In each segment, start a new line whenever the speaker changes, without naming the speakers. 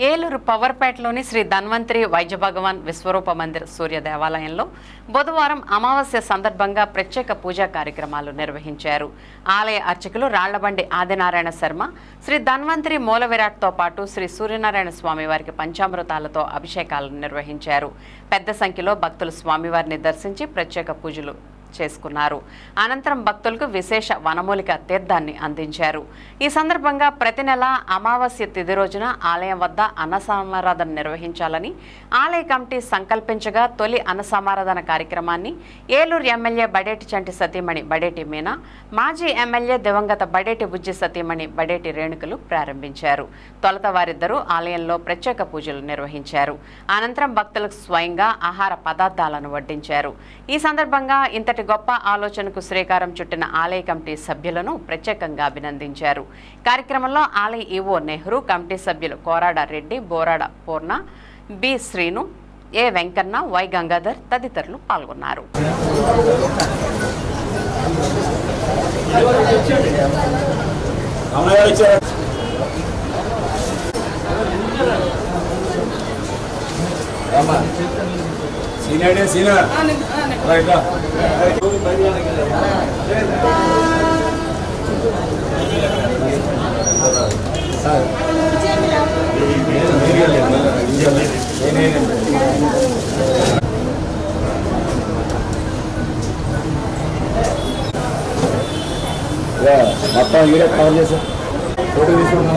ఏలూరు పవర్పేటలోని శ్రీ ధన్వంతరి వైద్య భగవాన్ విశ్వరూప మందిర్ సూర్య దేవాలయంలో బుధవారం అమావాస్య సందర్భంగా ప్రత్యేక పూజా కార్యక్రమాలు నిర్వహించారు. ఆలయ అర్చకులు రాళ్ళబండి ఆదినారాయణ శర్మ శ్రీ ధన్వంతరి మూల విరాట్తో పాటు శ్రీ సూర్యనారాయణ స్వామి వారికి పంచామృతాలతో అభిషేకాలను నిర్వహించారు. పెద్ద సంఖ్యలో భక్తులు స్వామివారిని దర్శించి ప్రత్యేక పూజలు చేసుకున్నారు. అనంతరం భక్తులకు విశేష వనమూలిక తీర్థాన్ని అందించారు. ఈ సందర్భంగా ప్రతి నెల అమావాస్య తిథి రోజున ఆలయం వద్ద అన్నసమారాధన నిర్వహించాలని ఆలయ కమిటీ సంకల్పించగా తొలి అన్నసమారాధన కార్యక్రమాన్ని ఏలూరు ఎమ్మెల్యే బడేటి చంటి సతీమణి బడేటి మీనా మాజీ ఎమ్మెల్యే దివంగత బడేటి బుజ్జి సతీమణి బడేటి రేణుకలు ప్రారంభించారు. తొలత వారిద్దరూ ఆలయంలో ప్రత్యేక పూజలు నిర్వహించారు. అనంతరం భక్తులకు స్వయంగా ఆహార పదార్థాలను వడ్డించారు. ఈ సందర్భంగా ఇంతటి గొప్ప ఆలోచనకు శ్రీకారం చుట్టిన ఆలయ కమిటీ సభ్యులను ప్రత్యేకంగా అభినందించారు. కార్యక్రమంలో ఆలయ ఈవో నెహ్రూ కమిటీ సభ్యులు Korada Reddy Borada Purna B Srinu A Venkanna Y Gangadhar తదితరులు పాల్గొన్నారు.
అమ్మగారు వచ్చారు సీనియర్ సీనియర్ రైట్. సార్. మొత్తం వీడియో కవర్ చేసా ఫోటో తీసుకున్నా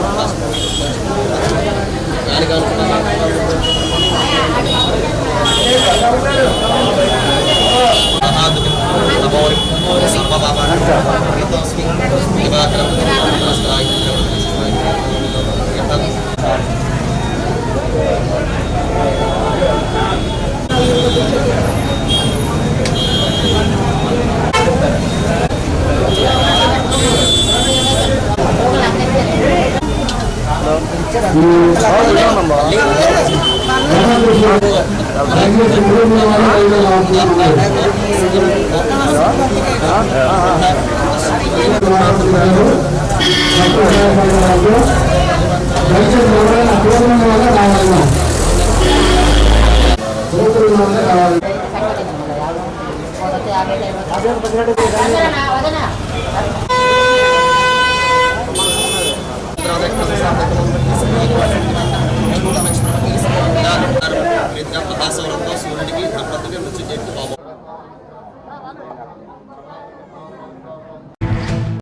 よろしくお願いします。
వదనా Castle